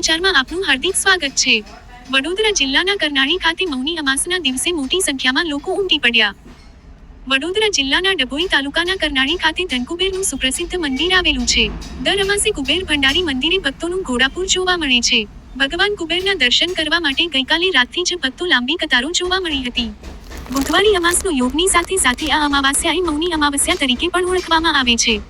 સમાચારમાં આપનું હાર્દિક સ્વાગત છે. વડોદરા જિલ્લાના કરનાળી ખાતે મૌની અમાસના દિવસે મોટી સંખ્યામાં લોકો ઉમટી પડ્યા. વડોદરા જિલ્લાના ડભોઈ તાલુકાના કરનાળી ખાતે ધનકુબેરનું સુપ્રસિદ્ધ મંદિર આવેલું છે. દર અમાસે કુબેર ભંડારી મંદિરે ભક્તોનું ઘોડાપુર જોવા મળે છે. ભગવાન કુબેરના દર્શન કરવા માટે ગઈકાલે રાતથી જ ભક્તો લાંબી કતારો જોવા મળી હતી. બુધવારી અમાસનો યોગની સાથે સાથે આ અમાવાસ્યાએ મૌની અમાવસ્યા તરીકે પણ ઓળખવામાં આવે છે.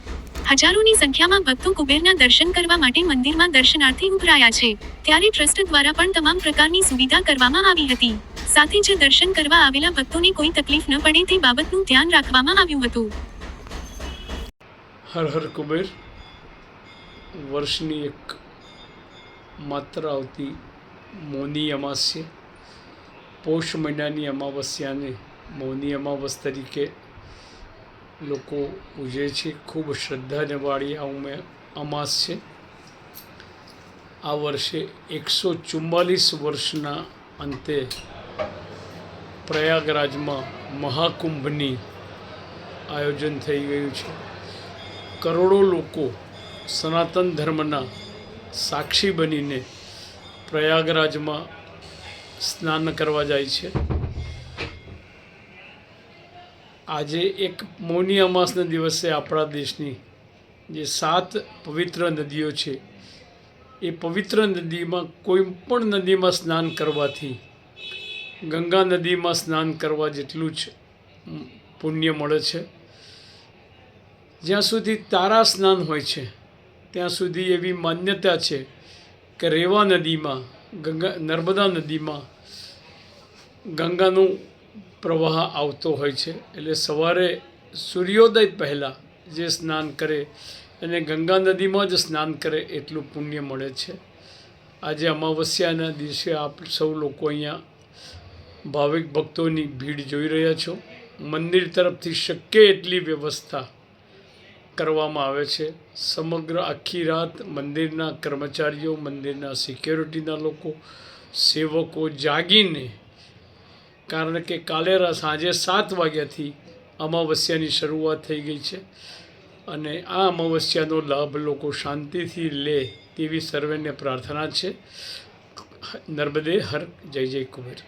હજારોની સંખ્યામાં ભક્તો કુબેરના દર્શન કરવા માટે મંદિરમાં દર્શનાર્થે ઉભરાયા છે. ત્યારે ટ્રસ્ટ દ્વારા પણ તમામ પ્રકારની સુવિધા કરવામાં આવી હતી. સાથે જ દર્શન કરવા આવેલા ભક્તોને કોઈ તકલીફ ન પડે તે બાબતનું ધ્યાન રાખવામાં આવ્યું હતું. હર હર કુબેર. વર્ષની એક માત્ર આવતી મૌની અમાસ્ય. પૌષ મહિનાની અમાવસ્યાને મૌની અમાવસ તરીકે લોકો ઉજવે છે. ખૂબ શ્રદ્ધાને વાળી ઉમે અમાસ છે. આ વર્ષે એકસો ચુમ્માલીસ વર્ષના અંતે પ્રયાગરાજમાં મહાકુંભની આયોજન થઈ ગયું છે. કરોડો લોકો સનાતન ધર્મના સાક્ષી બનીને પ્રયાગરાજમાં સ્નાન કરવા જાય છે. આજે એક મૌની અમાસના દિવસે આપણા દેશની જે સાત પવિત્ર નદીઓ છે, એ પવિત્ર નદીમાં કોઈ પણ નદીમાં સ્નાન કરવાથી, ગંગા નદીમાં સ્નાન કરવા જેટલું જ પુણ્ય મળે છે. જ્યાં સુધી તારા સ્નાન હોય છે, ત્યાં સુધી એવી માન્યતા છે કે રેવા નદીમાં, ગંગા નર્મદા નદીમાં ગંગાનું પ્રવાહ આવતો હોય છે. એટલે સવારે સૂર્યોદય પહેલાં જે સ્નાન કરે અને ગંગા નદીમાં જ સ્નાન કરે એટલું પુણ્ય મળે છે. આજે અમાવસ્યાના દિવસે આપ સૌ લોકો અહીંયા ભાવિક ભક્તોની ભીડ જોઈ રહ્યા છો. મંદિર તરફથી શક્ય એટલી વ્યવસ્થા કરવામાં આવે છે. સમગ્ર આખી રાત મંદિરના કર્મચારીઓ, મંદિરના સિક્યોરિટીના લોકો, સેવકો જાગીને કારણ કે કાલે રસ સાંજે સાત વાગ્યાથી અમાવસ્યાની શરૂઆત થઈ ગઈ છે અને આ અમાવસ્યાનો લાભ લોકો શાંતિથી લે તેવી સર્વેને પ્રાર્થના છે. નર્મદે હર જય જય કુબેર.